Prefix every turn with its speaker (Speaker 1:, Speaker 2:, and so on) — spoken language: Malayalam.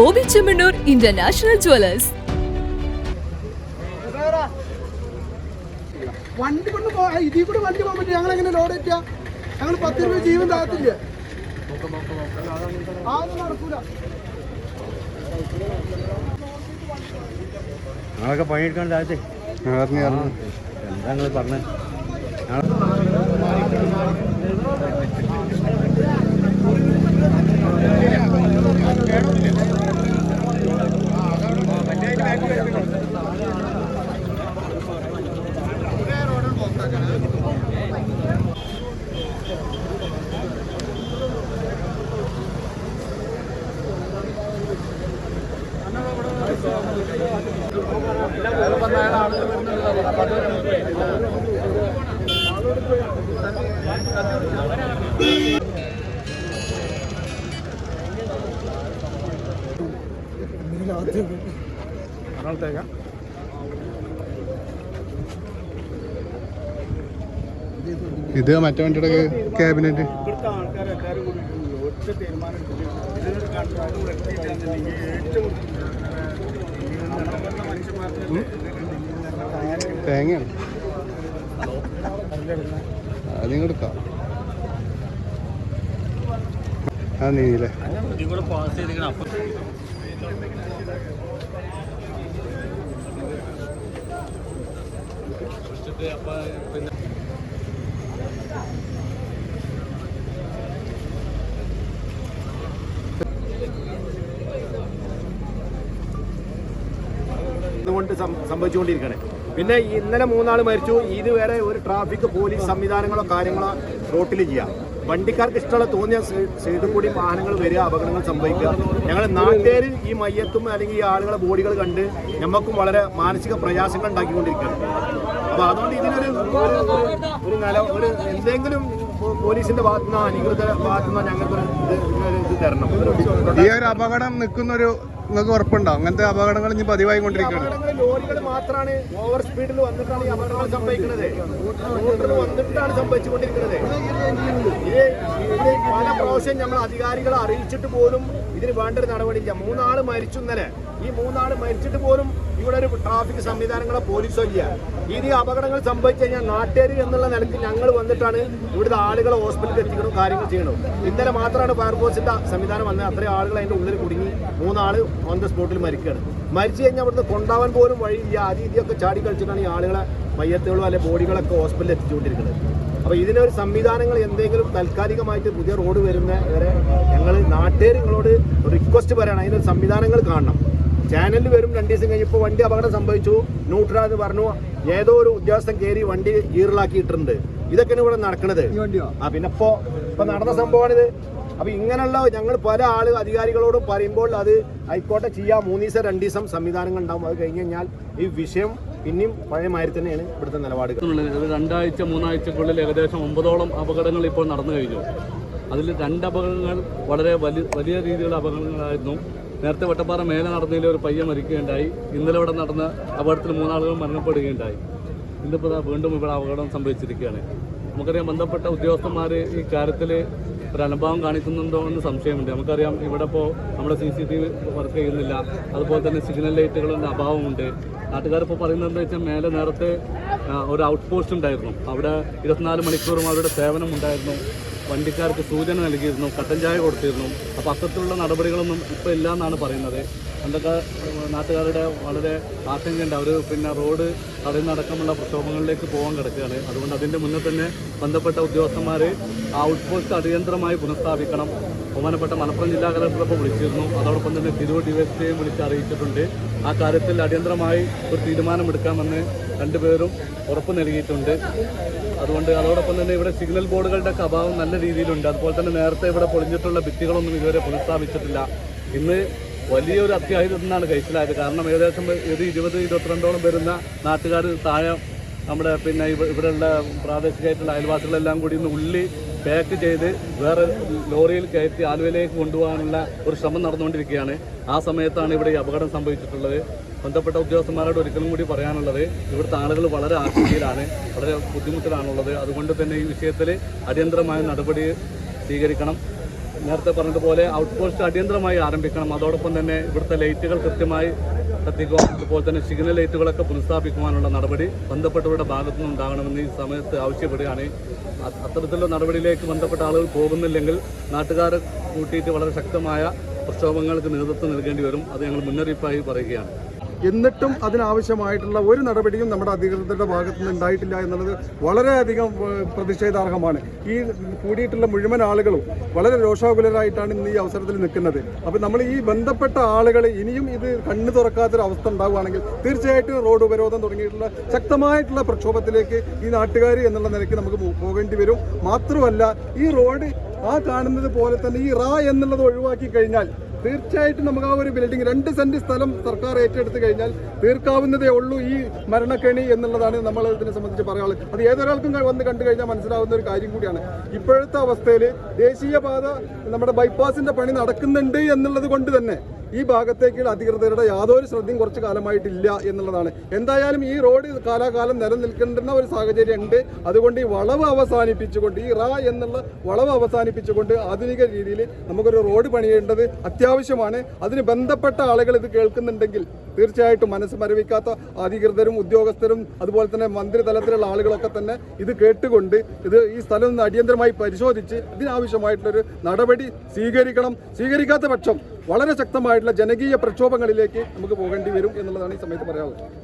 Speaker 1: ബോബി ചെമ്മണ്ണൂർ ഇന്റർനാഷണൽ ജ്വല്ലേഴ്സ്
Speaker 2: വണ്ടി കൊണ്ട് ഇതിൽ കൂടെ വണ്ടി പോകാൻ പറ്റും ഞങ്ങൾ എങ്ങനെ ലോഡ് എത്തിയാ? ഞങ്ങൾ പത്ത് രൂപ ജീവൻ നടക്കൂല.
Speaker 3: ഞങ്ങളൊക്കെ പണിയെടുക്കാൻ താഴത്തെ എന്താ നിങ്ങൾ പറഞ്ഞത്
Speaker 4: ഇത് മറ്റേ വണ്ടിയുടെ ക്യാബിനറ്റ്
Speaker 3: ഇവിടുത്തെ
Speaker 4: തേങ്ങയാണ്. അത് നിങ്ങൾ എടുക്കാം. ആ
Speaker 3: കൊണ്ട് സംഭവിച്ചുകൊണ്ടിരിക്കണേ പിന്നെ ഇന്നലെ മൂന്നാൾ മരിച്ചു. ഇത് വേറെ ഒരു ട്രാഫിക് പോലീസ് സംവിധാനങ്ങളോ കാര്യങ്ങളോ റോട്ടിൽ ചെയ്യാം. വണ്ടിക്കാർക്ക് ഇഷ്ടമുള്ള തോന്നിയ സൈഡും കൂടി വാഹനങ്ങൾ വരിക അപകടങ്ങൾ സംഭവിക്കുക. ഞങ്ങൾ നാട്ടുകാർ ഈ മയ്യത്തും അല്ലെങ്കിൽ ഈ ആളുകളെ ബോഡികൾ കണ്ട് ഞമ്മക്കും വളരെ മാനസിക പ്രയാസങ്ങൾ ഉണ്ടാക്കിക്കൊണ്ടിരിക്കുകയാണ്. അപ്പോൾ അതുകൊണ്ട് ഇതിനൊരു ഒരു- നില ഒരു എന്തെങ്കിലും പോലീസിന്റെ ഭാഗത്തുനിന്ന് അധികൃത ഭാഗത്തുനിന്ന് ഞങ്ങൾക്ക് ഇത് തരണം.
Speaker 4: ഈ ഒരു അപകടം നിൽക്കുന്നൊരു നിങ്ങൾക്ക് ഉറപ്പുണ്ടോ അങ്ങനത്തെ അപകടങ്ങൾ ഇനി പതിവായി കൊണ്ടിരിക്കുകയാണ്.
Speaker 3: ലോറികൾ മാത്രമാണ് ഓവർ സ്പീഡിൽ വന്നിട്ടാണ് ഈ അപകടങ്ങൾ സംഭവിക്കുന്നത്. വന്നിട്ടാണ് സംഭവിച്ചുകൊണ്ടിരിക്കുന്നത്. പല പ്രാവശ്യം നമ്മൾ അധികാരികളെ അറിയിച്ചിട്ട് പോലും ഇതിന് വേണ്ട ഒരു നടപടിയില്ല. മൂന്നാൾ മരിച്ചു ഇന്നലെ. ഈ മൂന്നാൾ മരിച്ചിട്ട് പോലും ഇവിടെ ഒരു ട്രാഫിക് സംവിധാനങ്ങളെ പോലീസോ ഇല്ല. ഇനി അപകടങ്ങൾ സംഭവിച്ചു കഴിഞ്ഞാൽ നാട്ടുകാർ എന്നുള്ള നിലയ്ക്ക് ഞങ്ങൾ വന്നിട്ടാണ് ഇവിടുത്തെ ആളുകളെ ഹോസ്പിറ്റലിൽ എത്തിക്കണം കാര്യങ്ങൾ ചെയ്യണം. ഇന്നലെ മാത്രമാണ് ഫയർഫോഴ്സിന്റെ സംവിധാനം വന്നത്. അത്രയും ആളുകൾ അതിന്റെ ഉള്ളിൽ കുടുങ്ങി. മൂന്നാൾ ഓൺ ദ സ്പോട്ടിൽ മരിക്കുകയാണ്. മരിച്ചു കഴിഞ്ഞാൽ അവിടുന്ന് കൊണ്ടാവാൻ പോലും വഴിയില്ല. ആ രീതിയൊക്കെ ചാടി കളിച്ചിട്ടാണ് ഈ ആളുകളെ മയ്യത്തുകളും അല്ലെങ്കിൽ ബോഡികളൊക്കെ ഹോസ്പിറ്റലിൽ എത്തിച്ചുകൊണ്ടിരിക്കുന്നത്. അപ്പോൾ ഇതിനൊരു സംവിധാനങ്ങൾ എന്തെങ്കിലും താൽക്കാലികമായിട്ട് പുതിയ റോഡ് വരുന്ന വരെ ഞങ്ങൾ നാട്ടുകാർ നിങ്ങളോട് റിക്വസ്റ്റ് പറയണം. അതിനൊരു സംവിധാനങ്ങൾ കാണണം. ചാനലിൽ വരും രണ്ട് ദിവസം കഴിഞ്ഞപ്പോൾ വണ്ടി അപകടം സംഭവിച്ചു. ന്യൂട്രാ എന്ന് പറഞ്ഞു. ഏതോ ഒരു ഉദ്യോഗസ്ഥൻ കയറി വണ്ടി ഈറിലാക്കിയിട്ടുണ്ട് ഇതൊക്കെയാണ് ഇവിടെ നടക്കുന്നത് ആ പിന്നെ ഇപ്പോൾ ഇപ്പം നടന്ന സംഭവമാണിത്. അപ്പൊ ഇങ്ങനെയുള്ള ഞങ്ങൾ പല ആൾ അധികാരികളോടും പറയുമ്പോൾ അത് ആയിക്കോട്ടെ ചെയ്യാം. മൂന്ന് ദിവസം രണ്ട് ദിവസം സംവിധാനങ്ങൾ ഉണ്ടാവും. അത് കഴിഞ്ഞ് കഴിഞ്ഞാൽ ഈ വിഷയം പിന്നെയും പഴയ മാതിരി തന്നെയാണ് ഇവിടുത്തെ നിലപാടുകൾ.
Speaker 5: രണ്ടാഴ്ച മൂന്നാഴ്ചക്കുള്ളിൽ ഏകദേശം ഒമ്പതോളം അപകടങ്ങൾ ഇപ്പോൾ നടന്നു കഴിഞ്ഞു. അതിൽ രണ്ട് അപകടങ്ങൾ വളരെ വലിയ വലിയ രീതിയിലുള്ള അപകടങ്ങളായിരുന്നു. നേരത്തെ വട്ടപ്പാറ മേലെ നടന്നതിൽ ഒരു പയ്യൻ മരിക്കുകയുണ്ടായി. ഇന്നലെ ഇവിടെ നടന്ന അപകടത്തിൽ മൂന്നാളുകൾ മരണപ്പെടുകയുണ്ടായി. ഇന്നിപ്പോൾ വീണ്ടും ഇവിടെ അപകടം സംഭവിച്ചിരിക്കുകയാണ്. നമുക്കറിയാം ബന്ധപ്പെട്ട ഉദ്യോഗസ്ഥന്മാർ ഈ കാര്യത്തിൽ ഒരു അനുഭവം കാണിക്കുന്നുണ്ടോ എന്ന് സംശയമുണ്ട്. നമുക്കറിയാം ഇവിടെ ഇപ്പോൾ നമ്മുടെ C C T V work ചെയ്യുന്നില്ല. അതുപോലെ തന്നെ സിഗ്നൽ ലൈറ്റുകളുടെ അഭാവമുണ്ട്. നാട്ടുകാരിപ്പോൾ പറയുന്നത് എന്താ വെച്ചാൽ മേലെ നേരത്തെ ഒരു ഔട്ട് പോസ്റ്റ് ഉണ്ടായിരുന്നു. അവിടെ ഇരുപത്തിനാല് മണിക്കൂറും അവരുടെ സേവനം ഉണ്ടായിരുന്നു. വണ്ടിക്കാർക്ക് സൂചന നൽകിയിരുന്നു കട്ടൻ ചായ കൊടുത്തിരുന്നു. അപ്പോൾ അത്തരത്തിലുള്ള നടപടികളൊന്നും ഇപ്പോൾ ഇല്ല എന്നാണ് പറയുന്നത് എന്തൊക്കെ നാട്ടുകാരുടെ വളരെ ആശങ്കയുണ്ട്. അവർ പിന്നെ റോഡ് തടയുന്നടക്കമുള്ള പ്രക്ഷോഭങ്ങളിലേക്ക് പോകാൻ കിടക്കുകയാണ്. അതുകൊണ്ട് അതിന്റെ മുന്നേ തന്നെ ബന്ധപ്പെട്ട ഉദ്യോഗസ്ഥന്മാർ ആ ഔട്ട് പോസ്റ്റ് അടിയന്തരമായി പുനഃസ്ഥാപിക്കണം. ബഹുമാനപ്പെട്ട മലപ്പുറം ജില്ലാ കലക്ടർ ഇപ്പോൾ വിളിച്ചിരുന്നു. അതോടൊപ്പം തന്നെ തിരൂർ ഡിവൈഎസ്പിയെയും വിളിച്ച് അറിയിച്ചിട്ടുണ്ട്. ആ കാര്യത്തിൽ അടിയന്തരമായി ഒരു തീരുമാനമെടുക്കാമെന്ന് രണ്ടുപേരും ഉറപ്പ് നൽകിയിട്ടുണ്ട്. അതുകൊണ്ട് അതോടൊപ്പം തന്നെ ഇവിടെ സിഗ്നൽ ബോർഡുകളുടെ ഒക്കെ അഭാവം നല്ല രീതിയിലുണ്ട്. അതുപോലെ തന്നെ നേരത്തെ ഇവിടെ പൊളിഞ്ഞിട്ടുള്ള ഭിത്തികളൊന്നും ഇതുവരെ പുനഃസ്ഥാപിച്ചിട്ടില്ല. ഇന്ന് വലിയൊരു അത്യാഹിതം എന്നാണ് കഴിച്ചിലായത് കാരണം ഏകദേശം ഒരു ഇരുപത് ഇരുപത്തിരണ്ടോളം വരുന്ന നാട്ടുകാർ താഴെ നമ്മുടെ പിന്നെ ഇവ- ഇവിടെയുള്ള പ്രാദേശികമായിട്ടുള്ള അയൽവാസികളെല്ലാം കൂടി ഇന്ന് ഉള്ളി പാക്ക് ചെയ്ത് വേറെ ലോറിയിൽ കയറ്റി ആലുവയിലേക്ക് കൊണ്ടുപോകാനുള്ള ഒരു ശ്രമം നടന്നുകൊണ്ടിരിക്കുകയാണ്. ആ സമയത്താണ് ഇവിടെ ഈ അപകടം സംഭവിച്ചിട്ടുള്ളത്. ബന്ധപ്പെട്ട ഉദ്യോഗസ്ഥന്മാരോട് ഒരിക്കലും കൂടി പറയാനുള്ളത് ഇവിടുത്തെ ആളുകൾ വളരെ ആശങ്കയിലാണ് വളരെ ബുദ്ധിമുട്ടിലാണുള്ളത്. അതുകൊണ്ട് തന്നെ ഈ വിഷയത്തിൽ അടിയന്തരമായ നടപടി സ്വീകരിക്കണം. നേരത്തെ പറഞ്ഞതുപോലെ ഔട്ട് പോസ്റ്റ് അടിയന്തരമായി ആരംഭിക്കണം. അതോടൊപ്പം തന്നെ ഇവിടുത്തെ ലൈറ്റുകൾ കൃത്യമായി കത്തിക്കുക അതുപോലെ തന്നെ സിഗ്നൽ ലൈറ്റുകളൊക്കെ പുനഃസ്ഥാപിക്കുവാനുള്ള നടപടി ബന്ധപ്പെട്ടവരുടെ ഭാഗത്തു നിന്ന് ഉണ്ടാകണമെന്ന് ഈ സമയത്ത് ആവശ്യപ്പെടുകയാണ്. അത്തരത്തിലുള്ള നടപടിയിലേക്ക് ബന്ധപ്പെട്ട ആളുകൾ പോകുന്നില്ലെങ്കിൽ നാട്ടുകാരെ കൂട്ടിയിട്ട് വളരെ ശക്തമായ പ്രക്ഷോഭങ്ങൾക്ക് നേതൃത്വം നൽകേണ്ടി വരും. അത് ഞങ്ങൾ മുന്നറിയിപ്പായി പറയുകയാണ്.
Speaker 2: എന്നിട്ടും അതിനാവശ്യമായിട്ടുള്ള ഒരു നടപടിയും നമ്മുടെ അധികൃതരുടെ ഭാഗത്തു നിന്ന് ഉണ്ടായിട്ടില്ല എന്നുള്ളത് വളരെയധികം പ്രതിഷേധാർഹമാണ്. ഈ കൂടിയിട്ടുള്ള മുഴുവൻ ആളുകളും വളരെ രോഷാകുലരായിട്ടാണ് ഇന്ന് ഈ അവസരത്തിൽ നിൽക്കുന്നത്. അപ്പോൾ നമ്മൾ ഈ ബന്ധപ്പെട്ട ആളുകൾ ഇനിയും ഇത് കണ്ണു തുറക്കാത്തൊരു അവസ്ഥ ഉണ്ടാവുകയാണെങ്കിൽ തീർച്ചയായിട്ടും റോഡ് ഉപരോധം തുടങ്ങിയിട്ടുള്ള ശക്തമായിട്ടുള്ള പ്രക്ഷോഭത്തിലേക്ക് ഈ നാട്ടുകാർ എന്നുള്ള നിലയ്ക്ക് നമുക്ക് പോകേണ്ടി വരും. മാത്രമല്ല ഈ റോഡ് ആ കാണുന്നത് പോലെ തന്നെ ഈ റാ എന്നുള്ളത് ഒഴിവാക്കി കഴിഞ്ഞാൽ തീർച്ചയായിട്ടും നമുക്ക് ആ ഒരു ബിൽഡിംഗ് രണ്ട് സെന്റ് സ്ഥലം സർക്കാർ ഏറ്റെടുത്ത് കഴിഞ്ഞാൽ തീർക്കാവുന്നതേ ഉള്ളൂ ഈ മരണക്കെണി എന്നുള്ളതാണ് നമ്മൾ ഇതിനെ സംബന്ധിച്ച് പറയാനുള്ളത്. അത് ഏതൊരാൾക്കും വന്ന് കണ്ടു കഴിഞ്ഞാൽ മനസ്സിലാവുന്ന ഒരു കാര്യം കൂടിയാണ്. ഇപ്പോഴത്തെ അവസ്ഥയിൽ ദേശീയപാത നമ്മുടെ ബൈപ്പാസിന്റെ പണി നടക്കുന്നുണ്ട് എന്നുള്ളത് കൊണ്ട് തന്നെ ഈ ഭാഗത്തേക്കുള്ള അധികൃതരുടെ യാതൊരു ശ്രദ്ധയും കുറച്ച് കാലമായിട്ടില്ല എന്നുള്ളതാണ്. എന്തായാലും ഈ റോഡ് കാലാകാലം നിലനിൽക്കേണ്ടുന്ന ഒരു സാഹചര്യം ഉണ്ട് അതുകൊണ്ട് ഈ വളവ് അവസാനിപ്പിച്ചുകൊണ്ട് ഈ റാ എന്നുള്ള വളവ് അവസാനിപ്പിച്ചുകൊണ്ട് ആധുനിക രീതിയിൽ നമുക്കൊരു റോഡ് പണിയേണ്ടത് അത്യാവശ്യമാണ്. അതിന് ബന്ധപ്പെട്ട ആളുകൾ ഇത് കേൾക്കുന്നുണ്ടെങ്കിൽ തീർച്ചയായിട്ടും മനസ്സ് മരവിക്കാത്ത അധികൃതരും ഉദ്യോഗസ്ഥരും അതുപോലെ തന്നെ മന്ത്രി തലത്തിലുള്ള ആളുകളൊക്കെ തന്നെ ഇത് കേട്ടുകൊണ്ട് ഇത് ഈ സ്ഥലം അടിയന്തരമായി പരിശോധിച്ച് ഇതിനാവശ്യമായിട്ടുള്ളൊരു നടപടി സ്വീകരിക്കണം. സ്വീകരിക്കാത്ത പക്ഷം വളരെ ശക്തമായിട്ടുള്ള ജനകീയ പ്രക്ഷോഭങ്ങളിലേക്ക് നമുക്ക് പോകേണ്ടി വരും എന്നുള്ളതാണ് ഈ സമയത്ത് പറയാനുള്ളത്.